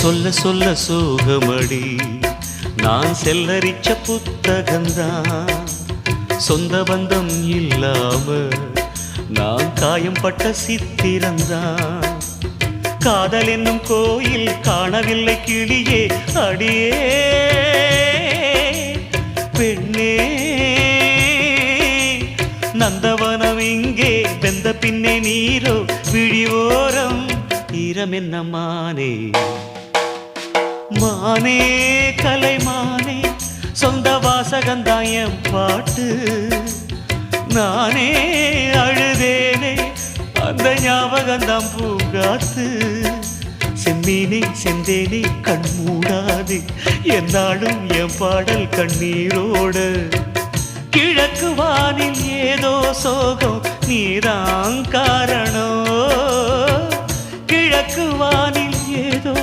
சொல்ல சொல்ல சோகமடி. நான் செல்லரிச்ச புத்தகந்தான். சொந்த பந்தம் இல்லாம நான் காயம் பட்ட சித்திரந்தான். காதல் என்னும் கோயில் காணவில்லை கிளியே அடியே. பெண்ணே நந்தவனம் இங்கே வெந்த பின்னே நீரோ விழிவோரம் ஈரம் என்ன மானே மானே கலைமானே சொந்த வாசகந்தாயம் பாட்டு. நானே அழுதேனே அந்த ஞாபகம்தான் பூங்காத்து. செம்மீனே செந்தேனே கண் மூடாது என்னாலும் என் பாடல் கண்ணீரோடு. கிழக்கு வானில் ஏதோ சோகம் நீதான் காரணம். கிழக்கு வானில் ஏதோ